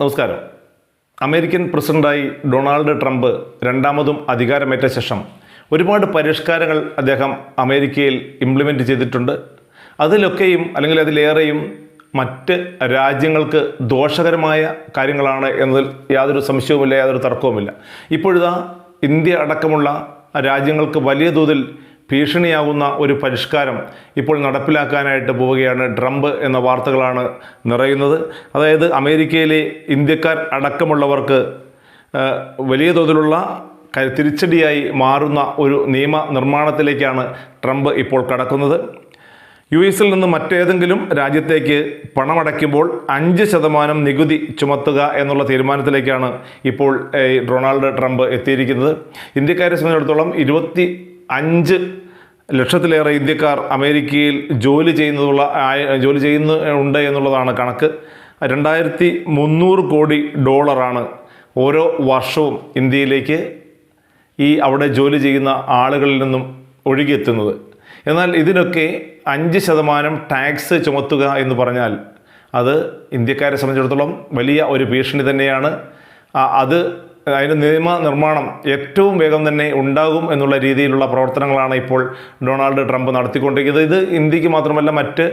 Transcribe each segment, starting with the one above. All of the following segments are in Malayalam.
നമസ്കാരം. അമേരിക്കൻ പ്രസിഡന്റായി ഡൊണാൾഡ് ട്രംപ് രണ്ടാമതും അധികാരമേറ്റ ശേഷം ഒരുപാട് പരിഷ്കാരങ്ങൾ അദ്ദേഹം അമേരിക്കയിൽ ഇംപ്ലിമെന്റ് ചെയ്തിട്ടുണ്ട്. അതിലൊക്കെയും അല്ലെങ്കിൽ അതിലേറെയും മറ്റ് രാജ്യങ്ങൾക്ക് ദോഷകരമായ കാര്യങ്ങളാണ് എന്നതിൽ യാതൊരു സംശയവുമില്ല യാതൊരു തർക്കവുമില്ല. ഇപ്പോഴിതാ ഇന്ത്യ അടക്കമുള്ള രാജ്യങ്ങൾക്ക് വലിയ തോതിൽ ഭീഷണിയാകുന്ന ഒരു പരിഷ്കാരം ഇപ്പോൾ നടപ്പിലാക്കാനായിട്ട് പോവുകയാണ് ട്രംപ് എന്ന വാർത്തകളാണ് നിറയുന്നത്. അതായത് അമേരിക്കയിലെ ഇന്ത്യക്കാർ അടക്കമുള്ളവർക്ക് വലിയ തോതിലുള്ള തിരിച്ചടിയായി മാറുന്ന ഒരു നിയമ നിർമ്മാണത്തിലേക്കാണ് ട്രംപ് ഇപ്പോൾ കടക്കുന്നത്. യു എസിൽ നിന്ന് മറ്റേതെങ്കിലും രാജ്യത്തേക്ക് പണമടയ്ക്കുമ്പോൾ അഞ്ച് ശതമാനം നികുതി ചുമത്തുക എന്നുള്ള തീരുമാനത്തിലേക്കാണ് ഇപ്പോൾ ഡൊണാൾഡ് ട്രംപ് എത്തിയിരിക്കുന്നത്. ഇന്ത്യക്കാരെ സംബന്ധിച്ചിടത്തോളം ഇരുപത്തി അഞ്ച് ലക്ഷത്തിലേറെ ഇന്ത്യക്കാർ അമേരിക്കയിൽ ജോലി ചെയ്യുന്നതുള്ള ജോലി ചെയ്യുന്ന ഉണ്ട് എന്നുള്ളതാണ് കണക്ക്. രണ്ടായിരത്തി മുന്നൂറ് കോടി ഡോളറാണ് ഓരോ വർഷവും ഇന്ത്യയിലേക്ക് ഈ അവിടെ ജോലി ചെയ്യുന്ന ആളുകളിൽ നിന്നും ഒഴുകിയെത്തുന്നത്. എന്നാൽ ഇതിനൊക്കെ അഞ്ച് ശതമാനം ടാക്സ് ചുമത്തുക എന്ന് പറഞ്ഞാൽ അത് ഇന്ത്യക്കാരെ സംബന്ധിച്ചിടത്തോളം വലിയ ഒരു ഭീഷണി തന്നെയാണ്. അത് അതിന്റെ നിയമ നിർമ്മാണം ഏറ്റവും വേഗം തന്നെ ഉണ്ടാകും എന്നുള്ള രീതിയിലുള്ള പ്രവർത്തനങ്ങളാണ് ഇപ്പോൾ ഡൊണാൾഡ് ട്രംപ് നടത്തിക്കൊണ്ടിരിക്കുന്നത്. ഇത് ഇന്ത്യയ്ക്ക് മാത്രമല്ല മറ്റ്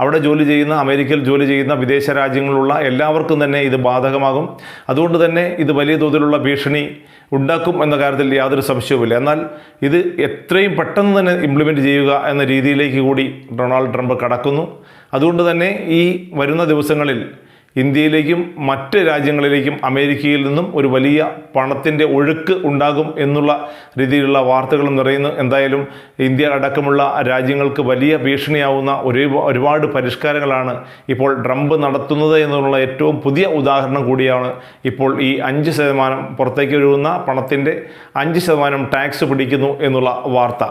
അവിടെ ജോലി ചെയ്യുന്ന അമേരിക്കയിൽ ജോലി ചെയ്യുന്ന വിദേശ രാജ്യങ്ങളുള്ള എല്ലാവർക്കും തന്നെ ഇത് ബാധകമാകും. അതുകൊണ്ട് തന്നെ ഇത് വലിയ തോതിലുള്ള ഭീഷണി ഉണ്ടാക്കും എന്ന കാര്യത്തിൽ യാതൊരു സംശയവുമില്ല. എന്നാൽ ഇത് എത്രയും പെട്ടെന്ന് തന്നെ ഇംപ്ലിമെന്റ് ചെയ്യുക എന്ന രീതിയിലേക്ക് കൂടി ഡൊണാൾഡ് ട്രംപ് കടക്കുന്നു. അതുകൊണ്ട് തന്നെ ഈ വരുന്ന ദിവസങ്ങളിൽ ഇന്ത്യയിലേക്കും മറ്റ് രാജ്യങ്ങളിലേക്കും അമേരിക്കയിൽ നിന്നും ഒരു വലിയ പണത്തിന്റെ ഒഴുക്ക് ഉണ്ടാകും എന്നുള്ള രീതിയിലുള്ള വാർത്തകളും നിറയുന്നു. എന്തായാലും ഇന്ത്യ അടക്കമുള്ള രാജ്യങ്ങൾക്ക് വലിയ ഭീഷണിയാവുന്ന ഒരു ഒരുപാട് പരിഷ്കാരങ്ങളാണ് ഇപ്പോൾ ട്രംപ് നടത്തുന്നത് എന്നുള്ള ഏറ്റവും പുതിയ ഉദാഹരണം കൂടിയാണ് ഇപ്പോൾ ഈ അഞ്ച് ശതമാനം പുറത്തേക്ക് ഒഴുകുന്ന പണത്തിന്റെ അഞ്ച് ശതമാനം ടാക്സ് പിടിക്കുന്നു എന്നുള്ള വാർത്ത.